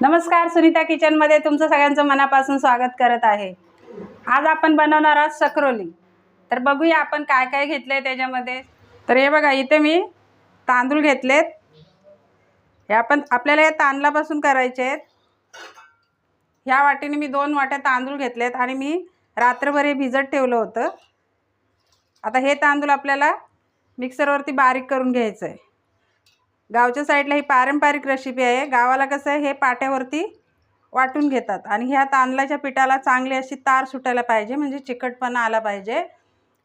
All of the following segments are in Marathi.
नमस्कार सुनीता किचनमध्ये तुमचं सगळ्यांचं मनापासून स्वागत करत आहे. आज आपण बनवणार आहोत सकरोली. तर बघूया आपण काय काय घेतलं आहे त्याच्यामध्ये. तर हे बघा इथे मी तांदूळ घेतलेत. हे आपण आपल्याला हे तांदळापासून करायचे आहेत. ह्या वाटीने मी दोन वाट्या तांदूळ घेतलेत आणि मी रात्रभर हे भिजत ठेवलं होतं. आता हे तांदूळ आपल्याला मिक्सरवरती बारीक करून घ्यायचं आहे गावच्या साईडला ही पारंपरिक रेसिपी आहे. गावाला कसं आहे हे पाट्यावरती वाटून घेतात. आणि ह्या तांदळाच्या पिठाला चांगली अशी तार सुटायला पाहिजे म्हणजे चिकटपणा आला पाहिजे.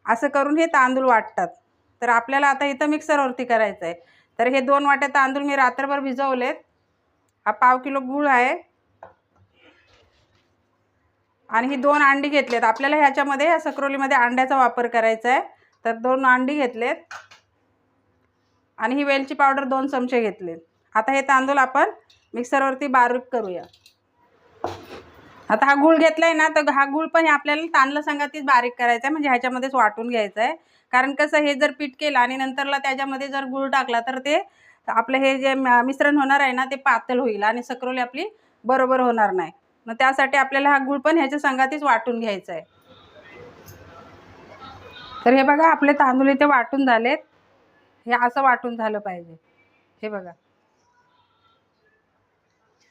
असं करून हे तांदूळ वाटतात. तर आपल्याला आता इथं मिक्सरवरती करायचं आहे तर हे दोन वाट्या तांदूळ मी रात्रभर भिजवलेत. हा पाव किलो गूळ आहे. आणि ही दोन अंडी घेतलेत. आपल्याला ह्याच्यामध्ये ह्या सक्रोलीमध्ये अंड्याचा वापर करायचा आहे तर दोन अंडी घेतलेत. आणि ही वेलची पावडर दोन चमचे घेतले. आता हे तांदूळ आपण मिक्सरवरती बारीक करूया. आता हा गूळ घेतला आहे ना तर हा गूळ पण हे आपल्याला तांदळा संगातीच बारीक करायचा आहे म्हणजे ह्याच्यामध्येच वाटून घ्यायचं आहे. कारण कसं हे जर पीठ केलं आणि नंतरला त्याच्यामध्ये जर गूळ टाकला तर ते आपलं हे जे म- मिश्रण होणार आहे ना ते पातळ होईल आणि सकरोली आपली बरोबर होणार नाही. मग त्यासाठी आपल्याला हा गूळ पण ह्याच्या संगातीच वाटून घ्यायचा आहे. तर हे बघा आपले तांदूळ इथे वाटून झालेत. हे असं वाटून झालं पाहिजे. हे बघा.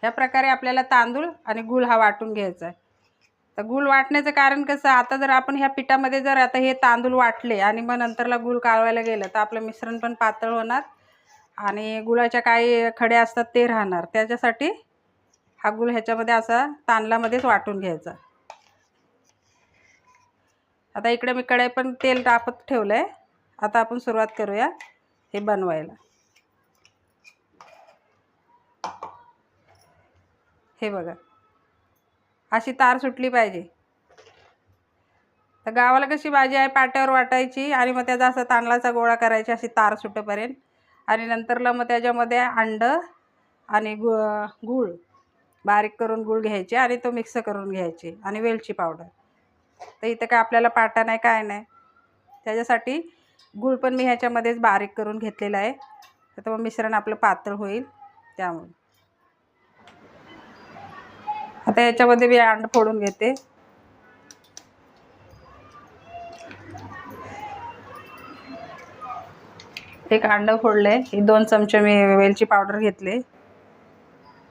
ह्या प्रकारे आपल्याला तांदूळ आणि गुळ हा वाटून घ्यायचा आहे. तर गुळ वाटण्याचं कारण कसं आता जर आपण ह्या पिठामध्ये जर आता हे तांदूळ वाटले आणि मग नंतरला गुळ कालवायला गेलं तर आपलं मिश्रण पण पातळ होणार आणि गुळाच्या काही खडे असतात ते राहणार. त्याच्यासाठी हा गुळ ह्याच्यामध्ये असा तांदळामध्येच वाटून घ्यायचा. आता इकडे मी कढई पण तेल टाकत ठेवलं आहे आता आपण सुरुवात करूया. हे बनवायला. हे बघा. अशी तार सुटली पाहिजे. तर गावाला कशी भाजी आहे पाट्यावर वाटायची आणि मग त्याचा असा तांदळाचा गोळा करायची अशी तार सुटेपर्यंत. आणि नंतरला मग त्याच्यामध्ये अंडं आणि गु गूळ. बारीक करून गूळ घ्यायचे आणि तो मिक्स करून घ्यायचे आणि वेलची पावडर. तर इथं काय आपल्याला पाटा नाही काय नाही. त्याच्यासाठी गूळ पण मी ह्याच्यामध्येच बारीक करून घेतलेला आहे. तर मग मिश्रण आपलं पातळ होईल त्यामुळे. आता याच्यामध्ये मी अंड फोडून घेते. एक अंड फोडले. ही दोन चमचे मी वेलची पावडर घेतले.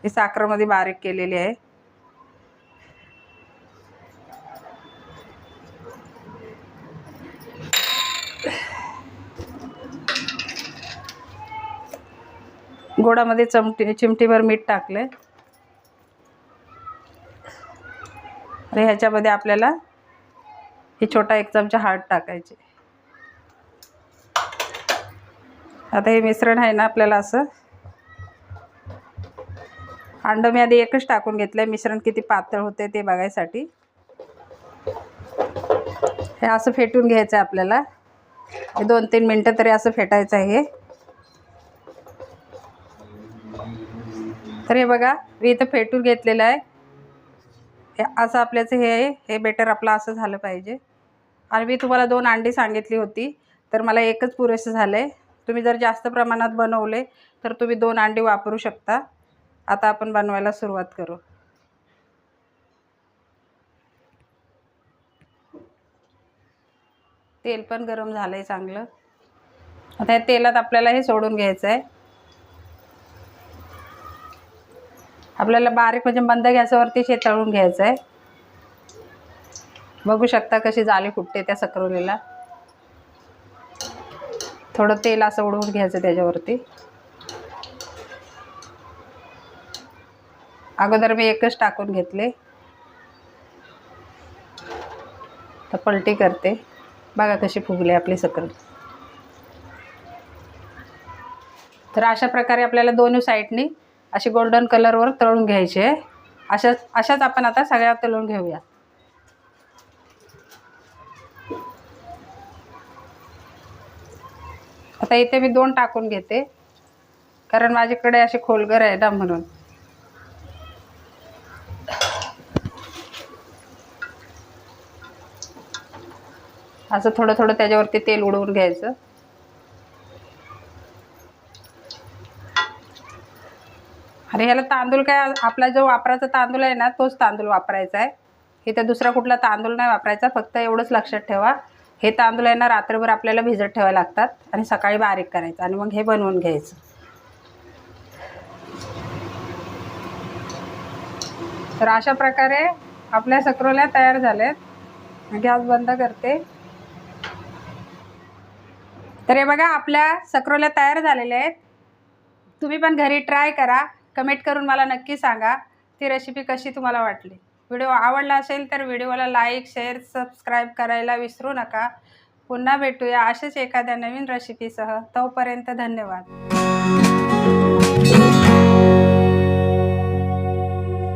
ही साखरमध्ये बारीक केलेली आहे. गोडामध्ये चमटी चिमटीभर मीठ टाकले आणि ह्याच्यामध्ये आपल्याला हे छोटा एक चमचा हळद टाकायचे. आता हे मिश्रण आहे ना आपल्याला असं. अंड मी आधी एकच टाकून घेतलं आहे मिश्रण किती पातळ होते ते बघायसाठी. हे असं फेटून घ्यायचं आहे आपल्याला. हे दोन तीन मिनटं तरी असं फेटायचं आहे तर हे बघा मी इथं फेटून घेतलेलं आहे. हे असं आपल्याचं हे आहे हे बेटर आपलं असं झालं पाहिजे. आणि मी तुम्हाला दोन अंडी सांगितली होती तर मला एकच पुरेसं झालं आहे तुम्ही जर जास्त प्रमाणात बनवले तर तुम्ही दोन अंडी वापरू शकता. आता आपण बनवायला सुरुवात करू. तेल पण गरम झालं आहे चांगलं. आता या तेलात आपल्याला हे सोडून घ्यायचं आहे आपल्याला बारीक म्हणजे मंद घ्यायच्यावरती शेतळून घ्यायचं आहे बघू शकता कशी जाळी फुटते त्या सकरोलीला. थोडं तेल असं उडवून घ्यायचं त्याच्यावरती. अगोदर मी एकच टाकून घेतले. तर पलटी करते. बघा कशी फुगली आपली सकल तर अशा प्रकारे आपल्याला दोन्ही साईडनी अशी गोल्डन कलरवर तळून घ्यायचे. अशाच अशाच आपण आता सगळ्या तळून घेऊया. आता इथे मी दोन टाकून घेते. कारण माझ्याकडे असे खोलगर आहे ना म्हणून. असं थोडं थोडं त्याच्यावरती तेल उडवून घ्यायचं. आणि ह्याला तांदूळ काय आपला जो वापरायचा तांदूळ आहे ना तोच तांदूळ वापरायचा आहे. इथं दुसरा कुठला तांदूळ नाही वापरायचा फक्त एवढंच लक्षात ठेवा. हे तांदूळ आहे ना रात्रभर आपल्याला भिजत ठेवावे लागतात आणि सकाळी बारीक करायचं आणि मग हे बनवून घ्यायचं. तर अशा प्रकारे आपल्या सक्रोल्या तयार झाल्यात. गॅस बंद करते. तर हे बघा आपल्या सक्रोल्या तयार झालेल्या आहेत. तुम्ही पण घरी ट्राय करा. कमेंट करून मला नक्की सांगा. ती रेसिपी कशी तुम्हाला वाटली? व्हिडिओ आवडला असेल तर व्हिडिओला लाईक शेअर सबस्क्राईब करायला विसरू नका. पुन्हा भेटूया असेच एखाद्या नवीन रेसिपीसह तोपर्यंत धन्यवाद.